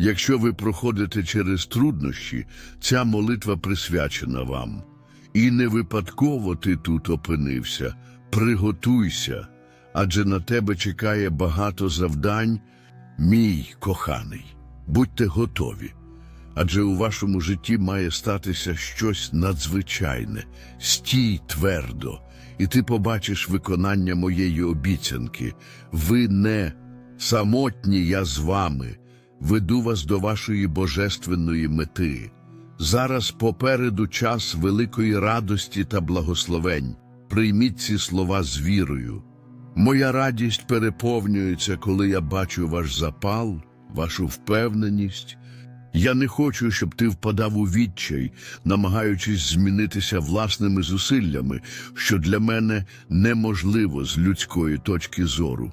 Якщо ви проходите через труднощі, ця молитва присвячена вам. І не випадково ти тут опинився. Приготуйся, адже на тебе чекає багато завдань, мій коханий. Будьте готові. Адже у вашому житті має статися щось надзвичайне. Стій твердо, і ти побачиш виконання моєї обіцянки. Ви не самотні, я з вами, веду вас до вашої божественної мети. Зараз попереду час великої радості та благословень. Прийміть ці слова з вірою. Моя радість переповнюється, коли я бачу ваш запал, вашу впевненість. Я не хочу, щоб ти впадав у відчай, намагаючись змінитися власними зусиллями, що для мене неможливо з людської точки зору.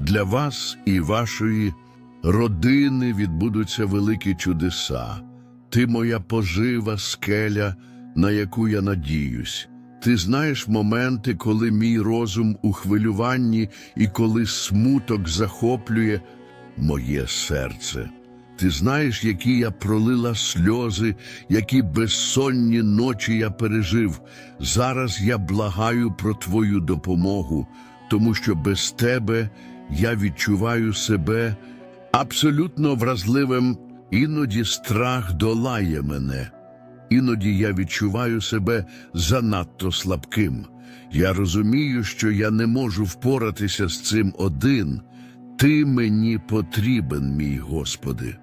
Для вас і вашої родини відбудуться великі чудеса. Ти моя пожива, скеля, на яку я надіюсь. Ти знаєш моменти, коли мій розум у хвилюванні і коли смуток захоплює моє серце. Ти знаєш, які я пролила сльози, які безсонні ночі я пережив. Зараз я благаю про твою допомогу, тому що без тебе я відчуваю себе абсолютно вразливим. Іноді страх долає мене. Іноді я відчуваю себе занадто слабким. Я розумію, що я не можу впоратися з цим один. Ти мені потрібен, мій Господи.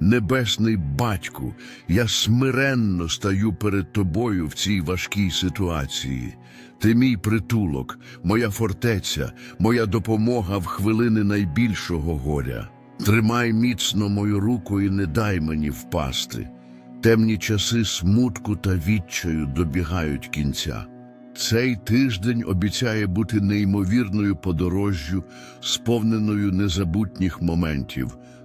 Небесний батьку, я смиренно стаю перед тобою в цій важкій ситуації. Ти мій притулок, моя фортеця, моя допомога в хвилини найбільшого горя. Тримай міцно мою руку і не дай мені впасти. Темні часи смутку та відчаю добігають кінця. Цей тиждень обіцяє бути неймовірною подорожжю, сповненою незабутніх моментів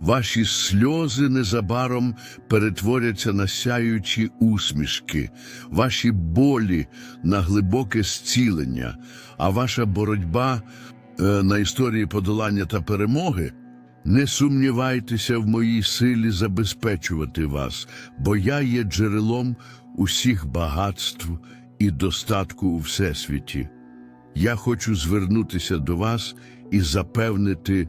Ваші сльози незабаром перетворяться на сяючі усмішки, ваші болі на глибоке зцілення, а ваша боротьба е, на історії подолання та перемоги. Не сумнівайтеся в моїй силі забезпечувати вас, бо я є джерелом усіх багатств і достатку у всесвіті. Я хочу звернутися до вас і запевнити,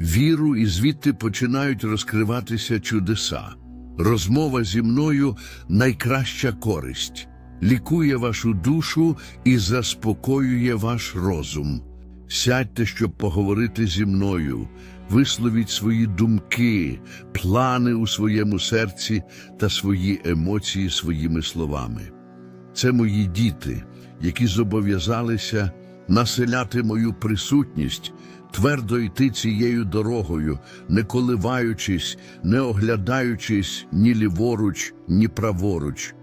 віру, і звідти починають розкриватися чудеса. Розмова зі мною найкраща користь, лікує вашу душу і заспокоює ваш розум. Сядьте, щоб поговорити зі мною, висловіть свої думки, плани у своєму серці та свої емоції своїми словами. Це мої діти, які зобов'язалися населяти мою присутність, твердо йти цією дорогою, не коливаючись, не оглядаючись ні ліворуч, ні праворуч.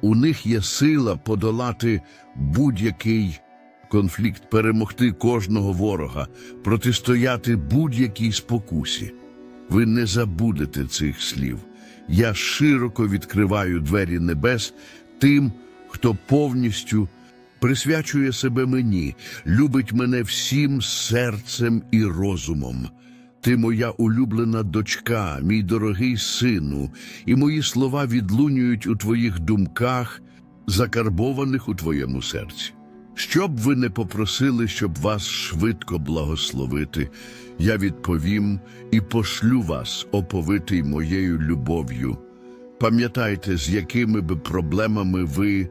У них є сила подолати будь-який конфлікт, перемогти кожного ворога, протистояти будь-якій спокусі. Ви не забудете цих слів. Я широко відкриваю двері небес тим, хто повністю присвячує себе мені, любить мене всім серцем і розумом. Ти моя улюблена дочка, мій дорогий сину, і мої слова відлунюють у твоїх думках, закарбованих у твоєму серці. Що б ви не попросили, щоб вас швидко благословити, я відповім і пошлю вас, оповитий моєю любов'ю. Пам'ятайте, з якими би проблемами ви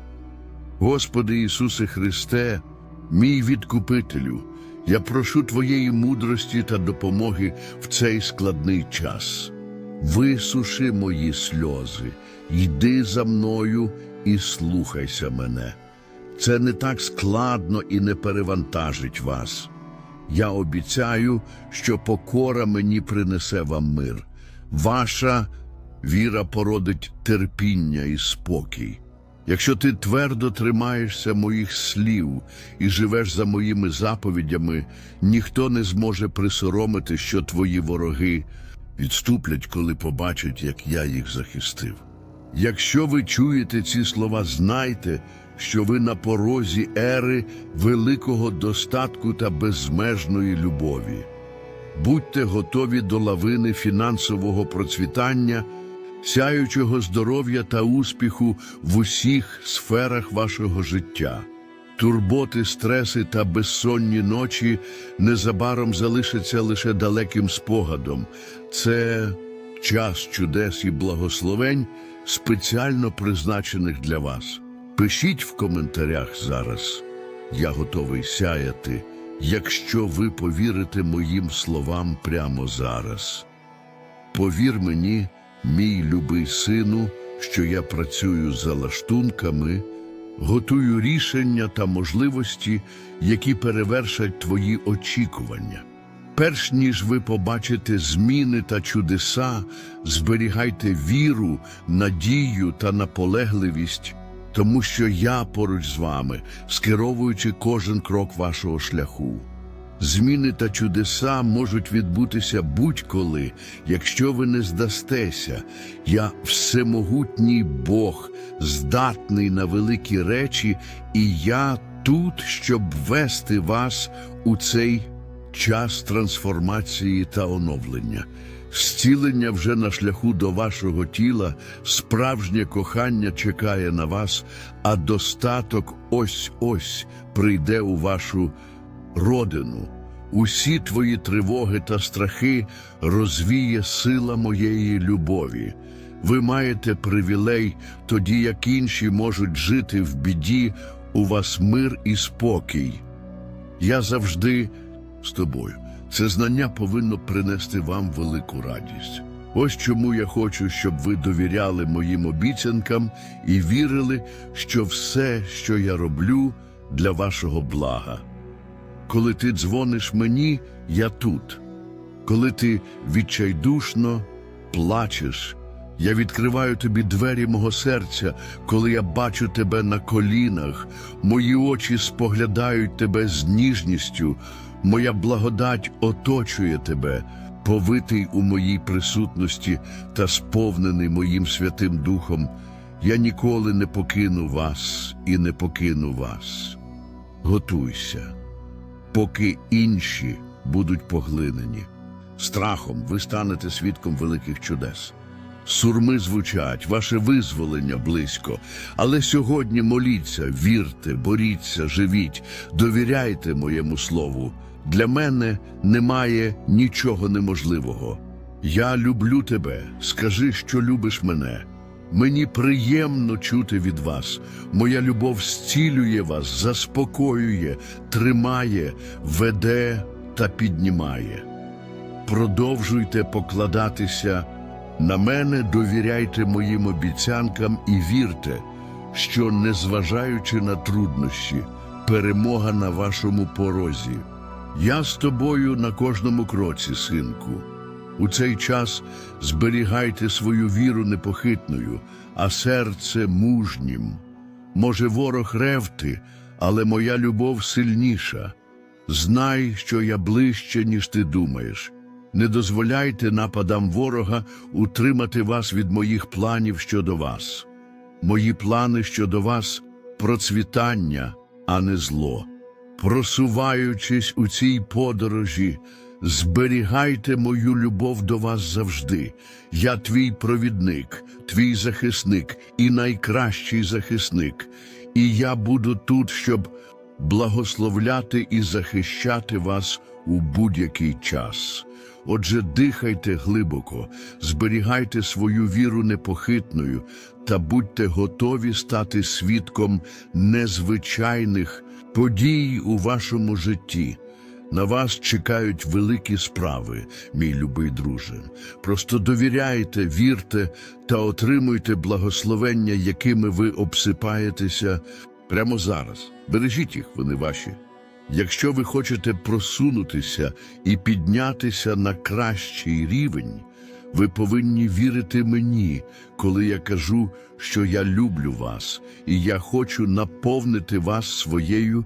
Господи Ісусе Христе, мій відкупителю, я прошу Твоєї мудрості та допомоги в цей складний час. Висуши мої сльози, йди за мною і слухайся мене. Це не так складно і не перевантажить вас. Я обіцяю, що покора мені принесе вам мир. Ваша віра породить терпіння і спокій. Якщо ти твердо тримаєшся моїх слів і живеш за моїми заповідями, ніхто не зможе присоромити, що твої вороги відступлять, коли побачать, як я їх захистив. Якщо ви чуєте ці слова, знайте, що ви на порозі ери великого достатку та безмежної любові. Будьте готові до лавини фінансового процвітання, сяючого здоров'я та успіху в усіх сферах вашого життя. Турботи, стреси та безсонні ночі незабаром залишаться лише далеким спогадом. Це час чудес і благословень, спеціально призначених для вас. Пишіть в коментарях зараз. Я готовий сяяти, якщо ви повірите моїм словам прямо зараз. Повір мені, мій любий сину, що я працюю за лаштунками, готую рішення та можливості, які перевершать твої очікування. Перш ніж ви побачите зміни та чудеса, зберігайте віру, надію та наполегливість, тому що я поруч з вами, скеровуючи кожен крок вашого шляху. Зміни та чудеса можуть відбутися будь-коли, якщо ви не здастеся. Я всемогутній Бог, здатний на великі речі, і я тут, щоб вести вас у цей час трансформації та оновлення. Зцілення вже на шляху до вашого тіла, справжнє кохання чекає на вас, а достаток ось-ось прийде у вашу родину. Усі твої тривоги та страхи розвіє сила моєї любові. Ви маєте привілей, тоді як інші можуть жити в біді, у вас мир і спокій. Я завжди з тобою. Це знання повинно принести вам велику радість. Ось чому я хочу, щоб ви довіряли моїм обіцянкам і вірили, що все, що я роблю, для вашого блага. Коли ти дзвониш мені, я тут. Коли ти відчайдушно плачеш, я відкриваю тобі двері мого серця, коли я бачу тебе на колінах, мої очі споглядають тебе з ніжністю, моя благодать оточує тебе, повитий у моїй присутності та сповнений моїм Святим Духом. Я ніколи не покину вас і не покину вас. Готуйся поки інші будуть поглинені. Страхом ви станете свідком великих чудес. Сурми звучать, ваше визволення близько. Але сьогодні моліться, вірте, боріться, живіть, довіряйте моєму слову. Для мене немає нічого неможливого. Я люблю тебе, скажи, що любиш мене. Мені приємно чути від вас. Моя любов зцілює вас, заспокоює, тримає, веде та піднімає. Продовжуйте покладатися на мене, довіряйте моїм обіцянкам і вірте, що, незважаючи на труднощі, перемога на вашому порозі. Я з тобою на кожному кроці, синку. У цей час зберігайте свою віру непохитною, а серце мужнім. Може, ворог ревти, але моя любов сильніша. Знай, що я ближче, ніж ти думаєш. Не дозволяйте нападам ворога утримати вас від моїх планів щодо вас. Мої плани щодо вас процвітання, а не зло. Просуваючись у цій подорожі, зберігайте мою любов до вас завжди. Я твій провідник, твій захисник і найкращий захисник. І я буду тут, щоб благословляти і захищати вас у будь-який час. Отже, дихайте глибоко, зберігайте свою віру непохитною та будьте готові стати свідком незвичайних подій у вашому житті. На вас чекають великі справи, мій любий друже. Просто довіряйте, вірте та отримуйте благословення, якими ви обсипаєтеся прямо зараз. Бережіть їх, вони ваші. Якщо ви хочете просунутися і піднятися на кращий рівень, ви повинні вірити мені, коли я кажу, що я люблю вас, і я хочу наповнити вас своєю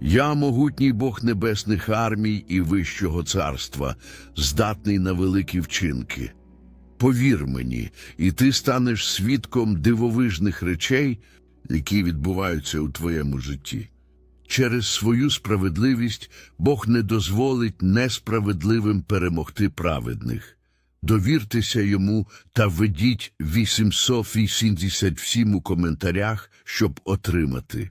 Я, могутній Бог небесних армій і Вищого царства, здатний на великі вчинки. Повір мені, і ти станеш свідком дивовижних речей, які відбуваються у твоєму житті. Через свою справедливість Бог не дозволить несправедливим перемогти праведних. Довіртеся йому та введіть 887 у коментарях, щоб отримати.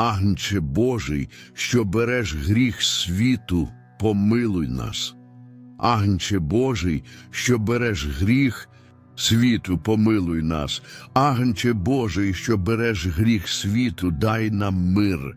Агнче Божий, що береш гріх світу, помилуй нас. Агнче Божий, що береш гріх світу, помилуй нас. Агнче Божий, що береш гріх світу, дай нам мир.